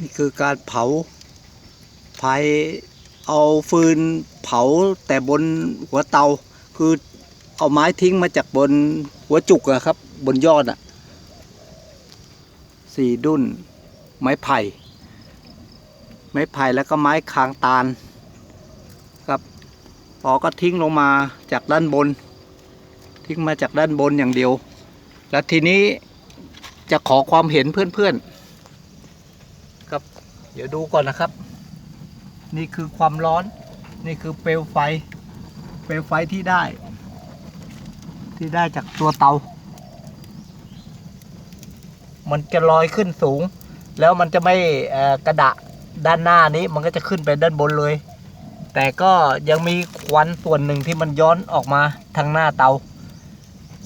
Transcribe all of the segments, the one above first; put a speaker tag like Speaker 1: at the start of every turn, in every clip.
Speaker 1: นี่คือการเผาไฟเอาฟืนเผาแต่บนหัวเตา คือเอาไม้ทิ้งมาจากบนหัวจุกอะครับ บนยอดอะสี่ดุนไม้ไผ่ ไม้ไผ่แล้วก็ไม้คางตาลครับพอก็ทิ้งลงมาจากด้านบน ทิ้งมาจากด้านบนอย่างเดียว แล้วทีนี้จะขอความเห็นเพื่อนๆ เดี๋ยวดูก่อนนะครับ นี่คือความร้อน นี่คือเปลวไฟ เปลวไฟที่ได้ ที่ได้จากตัวเตา มันจะลอยขึ้นสูง แล้วมันจะไม่กระดะด้านหน้านี้มันก็จะขึ้นไปด้านบนเลย แต่ก็ยังมีควันส่วนหนึ่งที่มันย้อนออกมาทางหน้าเตา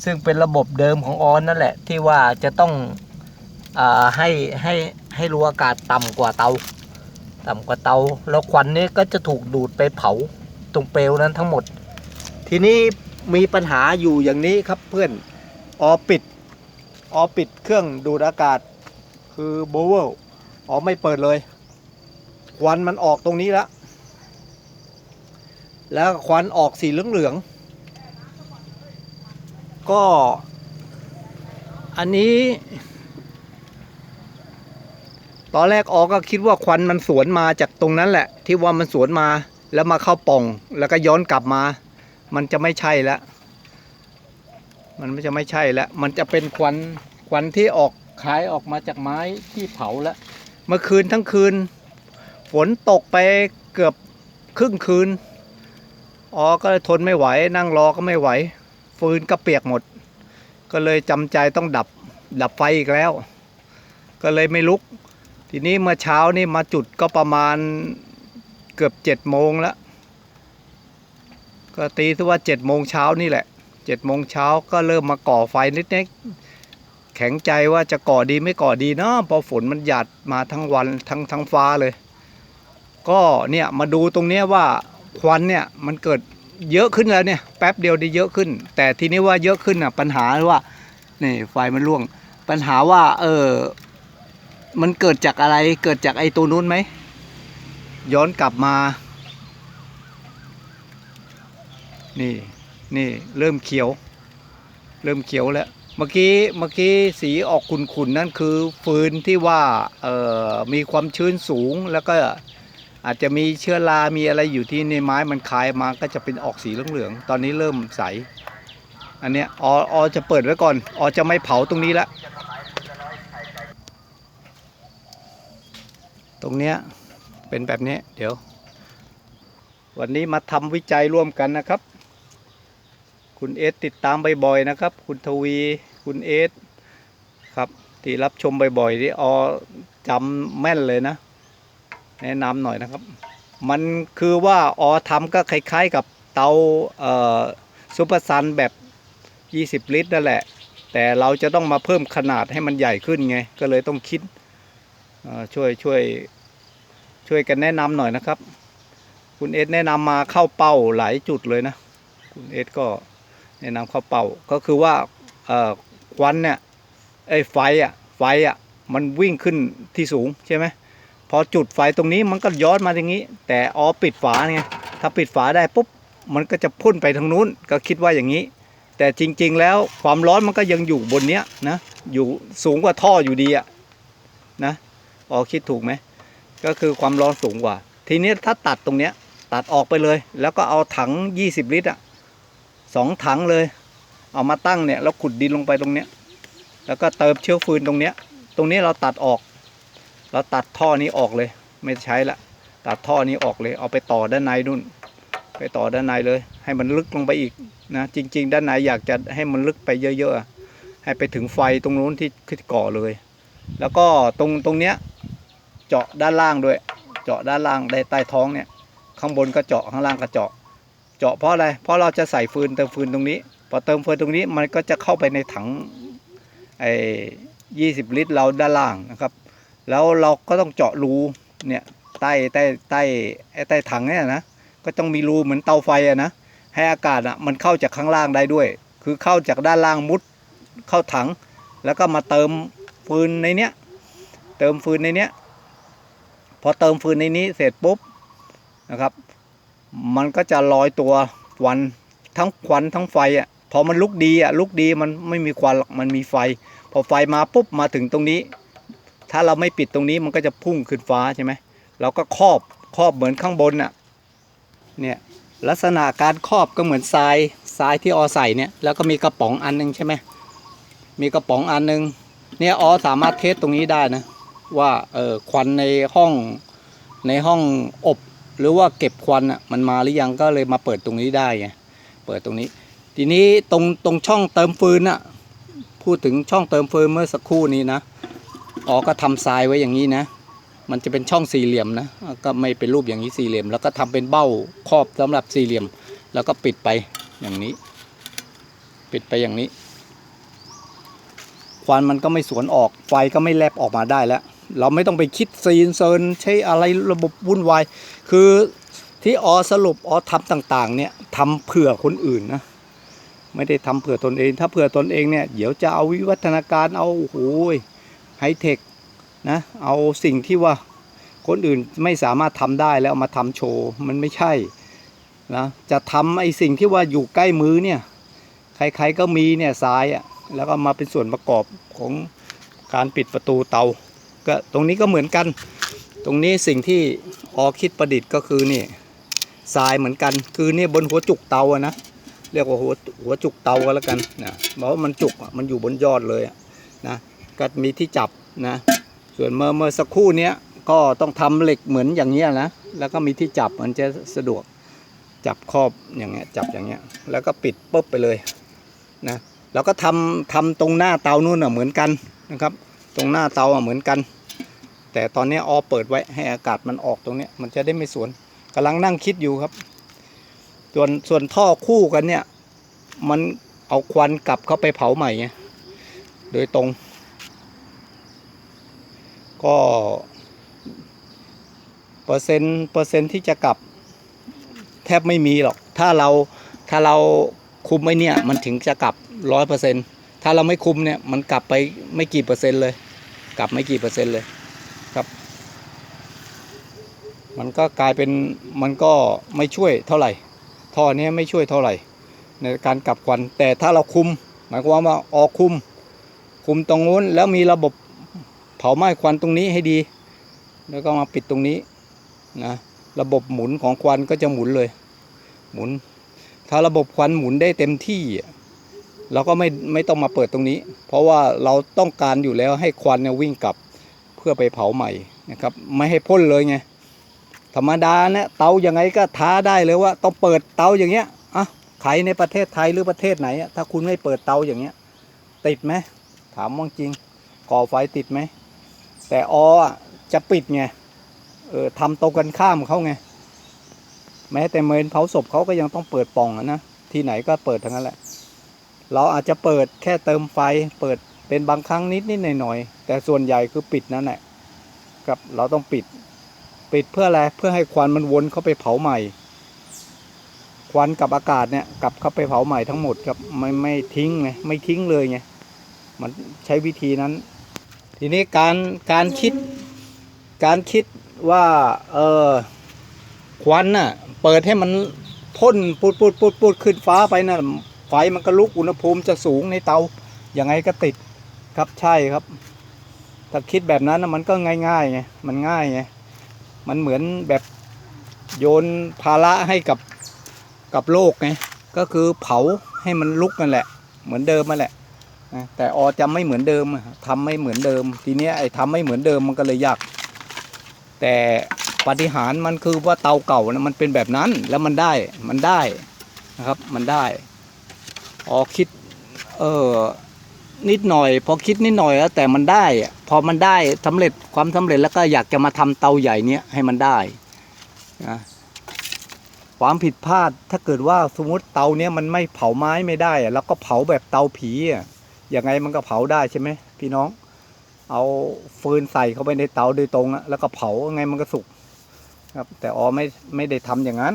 Speaker 1: ซึ่งเป็นระบบเดิมของออนนั่นแหละ ที่ว่าจะต้องอให้ให้ ให้รู้อากาศต่ำกว่าเตา ต่ำกว่าเตา แล้วควันนี้ก็จะถูกดูดไปเผาตรงเปลวนั้นทั้งหมด ทีนี้มีปัญหาอยู่อย่างนี้ครับเพื่อนออปิดออปิดเครื่องดูดอากาศคือโบเวลอ๋อไม่เปิดเลย ควันมันออกตรงนี้แล้ว แล้วควันออกสีเหลืองๆก็อันนี้ อนแรกออกก็คิดว่าควันมันสวนมาจากตรงนั้นแหละ ที่ว่ามันสวนมาแล้วมาเข้าป่อง แล้วก็ย้อนกลับมา มันจะไม่ใช่แล้วมันไม่จะไม่ใช่แล้ว มันจะเป็นควันควันที่ออกคายออกมาจากไม้ที่เผาแล้ว เมื่อคืนทั้งคืน ฝนตกไปเกือบครึ่งคืน อ๋อ ก็เลยทนไม่ไหว นั่งรอก็ไม่ไหว ฟืนก็เปียกหมด ก็เลยจำใจต้องดับ ดับไฟอีกแล้ว ก็เลยไม่ลุก ทีนี้เมื่อเช้านี่มาจุดก็ประมาณเกือบเจ็ดโมงแล้ว ก็ตีที่ว่าเจ็ดโมงเช้านี่แหละเจ็ดโมงเช้าก็เริ่มมาก่อไฟนิดๆแข็งใจว่าจะก่อดีไม่ก่อดีเนาะพอฝนมันหยาดมาทั้งวันทั้งทั้งฟ้าเลย ก็เนี่ยมาดูตรงเนี้ยว่าควันเนี่ยมันเกิดเยอะขึ้นแล้วเนี่ยแป๊บเดียวได้เยอะขึ้น แต่ทีนี้ว่าเยอะขึ้นอะปัญหาว่านี่ไฟมันร่วง ปัญหาว่าเออ มันเกิดจากอะไรเกิดจากไอ้ตัวนู้นไหม ย้อนกลับมา นี่นี่เริ่มเขียว เริ่มเขียวแล้ว เมื่อกี้เมื่อกี้สีออกขุ่นๆนั่นคือฟืนที่ว่าเอ่อมีความชื้นสูงแล้วก็อาจจะมีเชื้อรา มีอะไรอยู่ที่ในไม้มันคายมาก็จะเป็นออกสีเหลืองๆ ตอนนี้เริ่มใส อันเนี้ยอออจะเปิดไว้ก่อน ออจะไม่เผาตรงนี้ละ ตรงเนี้ยเป็นแบบนี้เดี๋ยว วันนี้มาทำวิจัยร่วมกันนะครับ คุณเอสติดตามบ่อยๆนะครับ คุณทวีคุณเอสครับที่รับชมบ่อยๆที่ออจำแม่นเลยนะ แนะนำหน่อยนะครับ มันคือว่าออทำก็คล้ายๆกับเตาเอ่อซุปเปอร์ซันแบบ 20 ลิตรนั่นแหละ แต่เราจะต้องมาเพิ่มขนาดให้มันใหญ่ขึ้นไง ก็เลยต้องคิด ช่วยช่วยช่วยกันแนะนำหน่อยนะครับ คุณเอสแนะนำมาเข้าเป้าหลายจุดเลยนะ คุณเอสก็แนะนำเข้าเป้าก็คือว่าควันเนี่ยไอ้ไฟอะไฟอะมันวิ่งขึ้นที่สูงใช่ไหมพอจุดไฟตรงนี้มันก็ย้อนมาอย่างนี้ แต่ออปิดฝาไงถ้าปิดฝาได้ปุ๊บมันก็จะพุ่นไปทางนู้นก็คิดว่าอย่างนี้ แต่จริงๆแล้วความร้อนมันก็ยังอยู่บนเนี้ยนะอยู่สูงกว่าท่ออยู่ดีอะนะ อ๋อคิดถูกไหมก็คือความร้อนสูงกว่า ทีนี้ถ้าตัดตรงเนี้ยตัดออกไปเลย แล้วก็เอาถัง 20 ลิตรอะสองถังเลย เอามาตั้งเนี่ยแล้วขุดดินลงไปตรงเนี้ยแล้วก็เติมเชื้อฟืนตรงเนี้ย ตรงนี้เราตัดออก เราตัดท่อนี้ออกเลย ไม่ใช้ละตัดท่อนี้ออกเลย เอาไปต่อด้านในนู่น ไปต่อด้านในเลย ให้มันลึกลงไปอีกนะจริง ๆ ด้านในอยากจะให้มันลึกไปเยอะๆให้ไปถึงไฟตรงนู้นที่ขึ้นก่อเลย แล้วก็ตรงตรงเนี้ยเจาะด้านล่างด้วย เจาะด้านล่างได้ใต้ท้องเนี่ย ข้างบนก็เจาะข้างล่างก็เจาะ เจาะเพราะอะไร เพราะเราจะใส่ฟืนเติมฟืนตรงนี้ พอเติมฟืนตรงนี้มันก็จะเข้าไปในถังไอ้ยี่สิบลิตรเราด้านล่างนะครับ แล้วเราก็ต้องเจาะรูเนี่ยใต้ใต้ใต้ไอ้ใต้ถังเนี่ยนะ ก็ต้องมีรูเหมือนเตาไฟอะนะ ให้อากาศอะมันเข้าจากข้างล่างได้ด้วย คือเข้าจากด้านล่างมุดเข้าถัง แล้วก็มาเติม ฟืนในเนี้ย เติมฟืนในเนี้ย พอเติมฟืนในนี้เสร็จปุ๊บนะครับ มันก็จะลอยตัวควันทั้งควันทั้งไฟอะพอมันลุกดีอะลุกดีมันไม่มีควันมันมีไฟ พอไฟมาปุ๊บมาถึงตรงนี้ ถ้าเราไม่ปิดตรงนี้มันก็จะพุ่งขึ้นฟ้าใช่ไหมเราก็ครอบครอบเหมือนข้างบนน่ะเนี่ยลักษณะการครอบก็เหมือนทรายทรายที่ออใส่เนี่ยแล้วก็มีกระป๋องอันหนึงใช่ไหมมีกระป๋องอันหนึง เนี่ยออสามารถเทสตรงนี้ได้นะ ว่าเออควันในห้องในห้องอบ หรือว่าเก็บควันอะมันมาหรือยังก็เลยมาเปิดตรงนี้ได้ไงเปิดตรงนี้ ทีนี้ตรงตรงช่องเติมฟืนอะพูดถึงช่องเติมฟืนเมื่อสักครู่นี้นะอ๋อก็ทำทรายไว้อย่างนี้นะ มันจะเป็นช่องสี่เหลี่ยมนะก็ไม่เป็นรูปอย่างนี้สี่เหลี่ยม แล้วก็ทำเป็นเบ้าครอบสำหรับสี่เหลี่ยม แล้วก็ปิดไปอย่างนี้ ปิดไปอย่างนี้ ควันมันก็ไม่สวนออกไฟก็ไม่แลบออกมาได้แล้ว เราไม่ต้องไปคิดซีนเซินใช้อะไรระบบวุ่นวายคือที่ออสรุปออทำต่างๆเนี่ยทำเผื่อคนอื่นนะไม่ได้ทำเผื่อตนเอง ถ้าเผื่อตนเองเนี่ยเดี๋ยวจะเอาวิวัฒนาการเอาโอ้โหไฮเทคนะเอาสิ่งที่ว่าคนอื่นไม่สามารถทำได้แล้วมาทำโชว์มันไม่ใช่นะจะทำไอ้สิ่งที่ว่าอยู่ใกล้มือเนี่ยใครๆก็มีเนี่ยทรายอะ่ะ แล้วก็มาเป็นส่วนประกอบของการปิดประตูเตา ก็ตรงนี้ก็เหมือนกัน ตรงนี้สิ่งที่ออคิดประดิษฐ์ก็คือนี่ทรายเหมือนกัน คือเนี่ยบนหัวจุกเตาอะนะเรียกว่าหัวหัวจุกเตาก็แล้วกันนะเพราะว่ามันจุกมันอยู่บนยอดเลยนะก็มีที่จับนะ ส่วนเมื่อเมื่อสักครู่เนี้ยก็ต้องทำเหล็กเหมือนอย่างเงี้ยนะแล้วก็มีที่จับมันจะสะดวกจับครอบอย่างเงี้ยจับอย่างเงี้ยแล้วก็ปิดปุ๊บไปเลยนะ แล้วก็ทำทำตรงหน้าเตานู่นเหมือนกันนะครับ ตรงหน้าเตาเหมือนกัน แต่ตอนนี้ออเปิดไว้ให้อากาศมันออกตรงนี้มันจะได้ไม่สวนกำลังนั่งคิดอยู่ครับ ส่วนส่วนท่อคู่กันเนี่ย มันเอาควันกลับเข้าไปเผาใหม่โดยตรง ก็เปอร์เซ็นต์เปอร์เซ็นต์ที่จะกลับแทบไม่มีหรอก ถ้าเราถ้าเราคุมไว้เนี่ยมันถึงจะกลับ ร้อยเปอร์เซ็นต์ถ้าเราไม่คุมเนี่ยมันกลับไปไม่กี่เปอร์เซ็นต์เลย กลับไม่กี่เปอร์เซ็นต์เลยครับ มันก็กลายเป็นมันก็ไม่ช่วยเท่าไหร่ท่อเนี้ยไม่ช่วยเท่าไหร่ ในการกลับควันแต่ถ้าเราคุม หมายความว่าออกคุม คุมตรงนู้นแล้วมีระบบเผาไหม้ควันตรงนี้ให้ดี แล้วก็มาปิดตรงนี้นะระบบหมุนของควันก็จะหมุนเลย หมุน ถ้าระบบควันหมุนได้เต็มที่อะ เราก็ไม่ไม่ต้องมาเปิดตรงนี้ เพราะว่าเราต้องการอยู่แล้วให้ควันเนี่ยวิ่งกลับเพื่อไปเผาใหม่นะครับ ไม่ให้พ่นเลยไงธรรมดาเนี่ยเตายังไงก็ท้าได้เลยว่า ต้องเปิดเตาอย่างเงี้ยอะใครในประเทศไทยหรือประเทศไหนถ้าคุณไม่เปิดเตาอย่างเงี้ย ติดไหมถามว่าจริงก่อไฟติดไหมแต่ออะจะปิดไงเออทำตรงกันข้ามเขาไงแม้แต่เมนเผาศพเขาก็ยังต้องเปิดป่องนะที่ไหนก็เปิดทั้งนั้นแหละ เราอาจจะเปิดแค่เติมไฟ เปิดเป็นบางครั้งนิดนิดหน่อยหน่อยๆแต่ส่วนใหญ่คือปิดนั่นแหละครับเราต้องปิด ปิดเพื่ออะไรเพื่อให้ควันมันวนเข้าไปเผาใหม่ ควันกับอากาศเนี่ยกลับเข้าไปเผาใหม่ทั้งหมดครับไม่ไม่ทิ้งไงไม่ทิ้งเลยไงมันใช้วิธีนั้น ทีนี้การการคิด การคิดว่าเออควันน่ะเปิดให้มันพ่นปุดปุดปุดปุดขึ้นฟ้าไปนะ่ะ ไฟมันก็ลุกอุณหภูมิจะสูงในเตายังไงก็ติดครับใช่ครับ ถ้าคิดแบบนั้นนะมันก็ง่ายๆไงมันง่ายไงมันเหมือนแบบโยนภาระให้กับกับโลกไงก็คือเผาให้มันลุกนั่นแหละ เหมือนเดิมมาแหละแต่อจะไม่เหมือนเดิมอะทำไม่เหมือนเดิม ทีเนี้ยไอ้ทำไม่เหมือนเดิมมันก็เลยยากแต่ปฏิหารมันคือว่าเตาเก่านะมันเป็นแบบนั้นแล้วมันได้มันได้นะครับมันได้ ออคิด เออนิดหน่อย พอคิดนิดหน่อยแล้วแต่มันได้ พอมันได้สำเร็จความสำเร็จแล้วก็อยากจะมาทำเตาใหญ่เนี้ยให้มันได้นะความผิดพลาดถ้าเกิดว่าสมมติเตาเนี้ยมันไม่เผาไม้ไม่ได้อะแล้วก็เผาแบบเตาผีอะยังไงมันก็เผาได้ใช่ไหมพี่น้อง เอาฟืนใส่เข้าไปในเตาโดยตรงแล้วก็เผาไงมันก็สุกครับแต่อ๋อไม่ไม่ได้ทำอย่างนั้น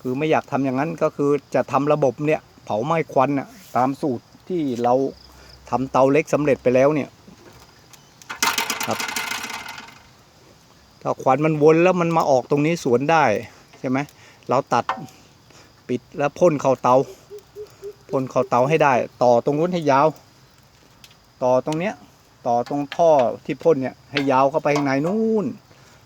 Speaker 1: คือไม่อยากทำอย่างนั้นก็คือจะทำระบบเนี่ย เผาไหม้ควันอะตามสูตรที่เราทำเตาเล็กสำเร็จไปแล้วเนี่ยครับถ้าควันมันวนแล้วมันมาออกตรงนี้สวนได้ใช่ไหมเราตัดปิดแล้วพ่นเข้าเตาพ่นเข้าเตาให้ได้ ต่อตรงนู้นให้ยาว ต่อตรงเนี้ยต่อตรงท่อที่พ่นเนี่ยให้ยาวเข้าไปข้างในนู่น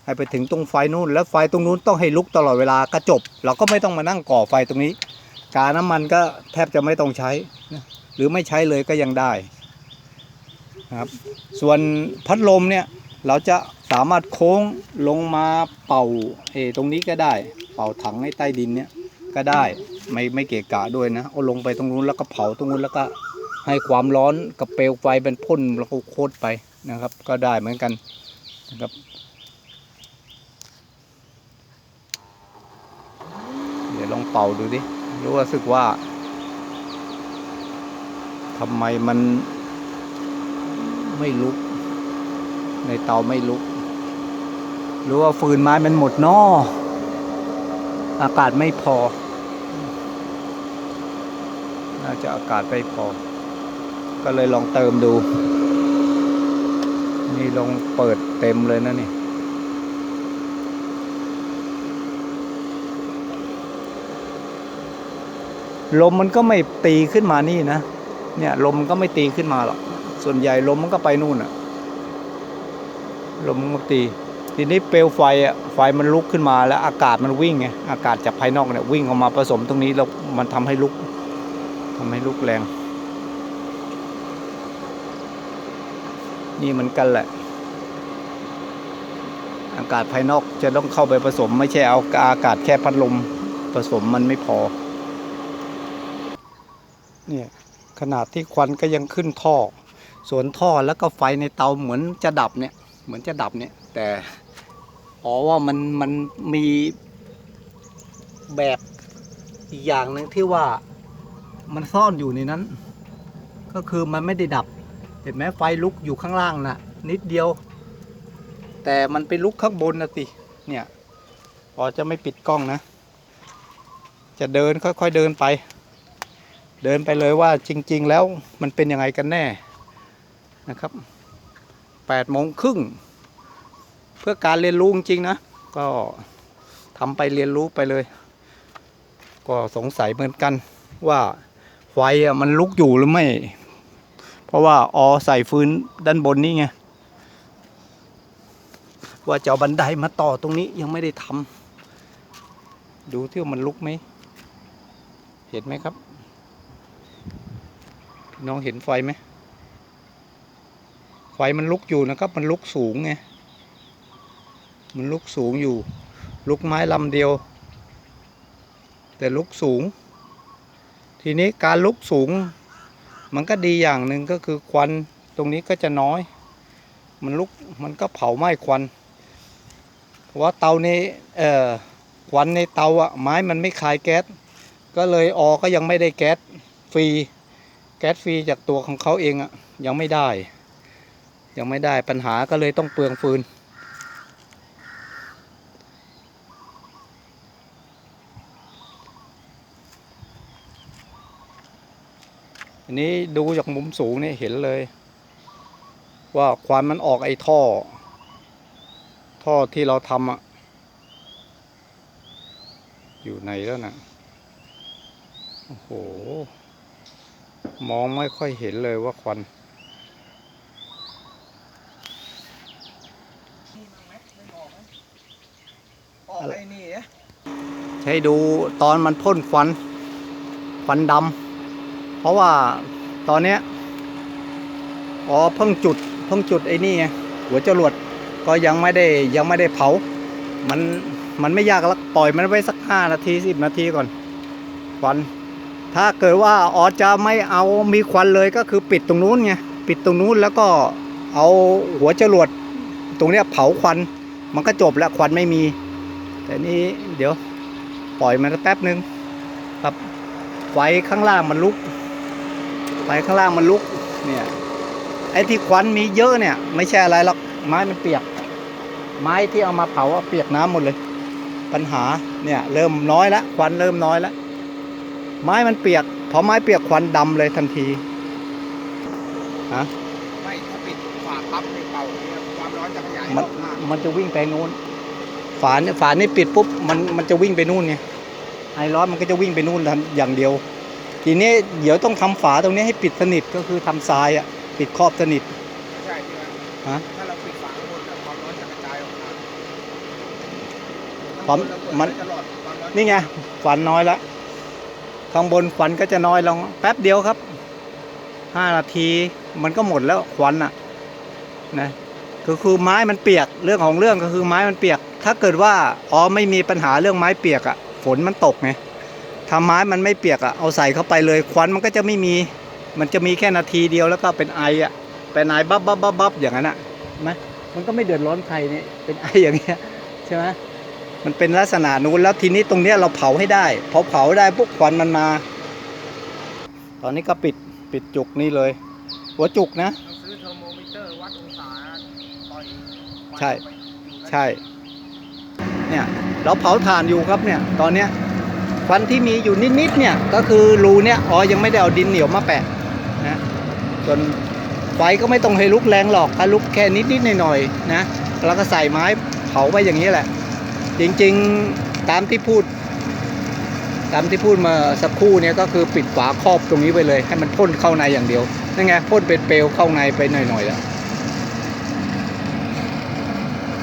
Speaker 1: ให้ไปถึงตรงไฟนู่น แล้วไฟตรงนู้นต้องให้ลุกตลอดเวลาก็จบ เราก็ไม่ต้องมานั่งก่อไฟตรงนี้ กาน้ำมันก็แทบจะไม่ต้องใช้นะหรือไม่ใช้เลยก็ยังได้นะครับส่วนพัดลมเนี่ยเราจะสามารถโค้งลงมาเป่าเออตรงนี้ก็ได้ เป่าถังให้ใต้ดินเนี่ยก็ได้ไม่ไม่เกะกะด้วยนะเอาลงไปตรงนู้นแล้วก็เผาตรงนู้นแล้วก็ให้ความร้อนกับเปลวไฟเป็นพ่นแล้วก็โคตรไปนะครับ ก็ได้เหมือนกันนะครับเดี๋ยวลองเป่าดูดิ รู้สึกว่าทำไมมันไม่ลุก ในเตาไม่ลุก หรือว่าฟืนไม้มันหมดนออากาศไม่พอ น่าจะอากาศไม่พอ ก็เลยลองเติมดู นี่ลองเปิดเต็มเลยนะนี่ ลมมันก็ไม่ตีขึ้นมานี่นะ เนี่ยลมมันก็ไม่ตีขึ้นมาหรอก ส่วนใหญ่ลมมันก็ไปนู่นอะลมมันตี ทีนี้เปลวไฟอะไฟมันลุกขึ้นมาแล้วอากาศมันวิ่งไง อากาศจากภายนอกเนี่ยวิ่งออกมาผสมตรงนี้แล้วมันทำให้ลุกทำให้ลุกแรง นี่เหมือนกันแหละ อากาศภายนอกจะต้องเข้าไปผสม ไม่ใช่เอาอากาศแค่พัดลมผสมมันไม่พอ เนี่ยขนาดที่ควันก็ยังขึ้นท่อ สวนท่อแล้วก็ไฟในเตาเหมือนจะดับเนี่ยเหมือนจะดับเนี่ยแต่อ๋อว่ามันมันมีแบบอีกอย่างหนึ่งที่ว่ามันซ่อนอยู่ในนั้น ก็คือมันไม่ได้ดับ เห็นไหมไฟลุกอยู่ข้างล่างน่ะ นิดเดียว แต่มันไปลุกข้างบนนะสิเนี่ยพอจะไม่ปิดกล้องนะ จะเดินค่อยๆเดินไป เดินไปเลยว่าจริง ๆ แล้วมันเป็นยังไงกันแน่นะครับแปดโมงครึ่งเพื่อการเรียนรู้จริงนะ ก็ทำไปเรียนรู้ไปเลย ก็สงสัยเหมือนกันว่าไฟมันลุกอยู่หรือไม่ เพราะว่าออใส่ฟืนด้านบนนี่ไงว่าจะเอาบันไดมาต่อตรงนี้ยังไม่ได้ทำดูที่ว่ามันลุกไหม เห็นไหมครับ น้องเห็นไฟไหมไฟมันลุกอยู่นะครับ มันลุกสูงไงมันลุกสูงอยู่ ลุกไม้ลำเดียว แต่ลุกสูง ทีนี้การลุกสูง มันก็ดีอย่างหนึ่งก็คือควันตรงนี้ก็จะน้อย มันลุกมันก็เผาไหม้ควันเพราะว่าเตานี้เอ่อควันในเตาอะไม้มันไม่คายแก๊สก็เลยออก็ยังไม่ได้แก๊สฟรี แก๊สฟรีจากตัวของเขาเองอะยังไม่ได้ ยังไม่ได้ปัญหาก็เลยต้องเปลืองฟืน อันนี้ดูจากมุมสูงนี่เห็นเลย ว่าควันมันออกไอ้ท่อ ท่อที่เราทำอะอยู่ไหนแล้วนะโอ้โห มองไม่ค่อยเห็นเลยว่าควัน
Speaker 2: ออกไอ้นี่นะ
Speaker 1: ใช้ดูตอนมันพ่นควัน ควันดำเพราะว่าตอนเนี้ยอ๋อเพิ่งจุดเพิ่งจุดไอ้นี่ไงหัวจรวดก็ยังไม่ได้ยังไม่ได้เผา มันมันไม่ยากแล้วปล่อยมันไว้สักห้านาทีสิบนาทีก่อนควัน ถ้าเกิดว่าอ๋อจะไม่เอามีควันเลยก็คือปิดตรงนู้นไงปิดตรงนู้นแล้วก็เอาหัวจรวดตรงเนี้ยเผาควันมันก็จบแล้วควันไม่มี แต่นี่เดี๋ยวปล่อยมันแป๊บนึงครับไฟข้างล่างมันลุกไฟข้างล่างมันลุกเนี่ยไอ้ที่ควันมีเยอะเนี่ย ไม่ใช่อะไรหรอกไม้มันเปียก ไม้ที่เอามาเผาเปียกน้ำหมดเลย ปัญหาเนี่ยเริ่มน้อยแล้วควันเริ่มน้อยแล้ว ไม้มันเปียกพอไม้เปียกควันดำเลยทันทีฮะ
Speaker 2: ไม่ถ้าปิดฝาปั๊บในเป่าเนี่ยความร้อนจะขยาย
Speaker 1: มัน
Speaker 2: ออกมาก
Speaker 1: มันจะวิ่งไปนู้น
Speaker 2: อ
Speaker 1: ฝาเนี่ยฝานี่ปิดปุ๊บมันมันจะวิ่งไปนู่นไงไอร้อนมันก็จะวิ่งไปนู่นทันอย่างเดียว ทีนี้เดี๋ยวต้องทำฝาตรงนี้ให้ปิดสนิทก็คือทำทรายอะปิดครอบสนิท
Speaker 2: ใช่ใช่ไหม
Speaker 1: ฮะ
Speaker 2: ถ้าเราปิดฝาข้างบนอะความร้อนจะกระจายออกมา
Speaker 1: ความ
Speaker 2: ข้างบ
Speaker 1: มัน
Speaker 2: เราเปิดไว้ตลอดความร้อน
Speaker 1: นี่ไงฝันน้อยละ ข้างบนฝันก็จะน้อยลงแป๊บเดียวครับห้านาทีมันก็หมดแล้วควันอะนะก็คือไม้มันเปียกเรื่องของเรื่องก็คือไม้มันเปียก ถ้าเกิดว่าอ๋อไม่มีปัญหาเรื่องไม้เปียกอะ ฝนมันตกไงถ้าไม้มันไม่เปียกอะเอาใส่เข้าไปเลยควันมันก็จะไม่มี มันจะมีแค่นาทีเดียวแล้วก็เป็นไออะเป็นไอบับบับบับบับอย่างนั้นอะไหมมันก็ไม่เดือดร้อนใครนี่เป็นไออย่างเงี้ยใช่ไหม มันเป็นลักษณะนู้นแล้วทีนี้ตรงเนี้ยเราเผาให้ได้พอเผาได้ปุ๊บควันมันมา ตอนนี้ก็ปิดปิดจุกนี้เลย หัวจุกนะ
Speaker 2: เราซื้อเทอร์โมมิเตอร์วัดองศาปล่อยควัน
Speaker 1: ใช่
Speaker 2: ไปอยู่
Speaker 1: ใช่ เนี่ยเราเผาถ่านอยู่ครับเนี่ยตอนเนี้ยควันที่มีอยู่นิดๆเนี่ยก็คือรูเนี่ยอ๋อยังไม่ได้เอาดินเหนียวมาแปะนะจนไฟก็ไม่ต้องให้ลุกแรงหรอกถ้าลุกแค่นิดๆหน่อยๆนะแล้วก็ใส่ไม้เผาไว้อย่างนี้แหละ จริงๆตามที่พูด ตามที่พูดมาสักครู่เนี่ยก็คือปิดฝาครอบตรงนี้ไปเลย ให้มันพ่นเข้าในอย่างเดียวนั่นไงพ่นเป็นเปลวเข้าในไปหน่อยๆแล้ว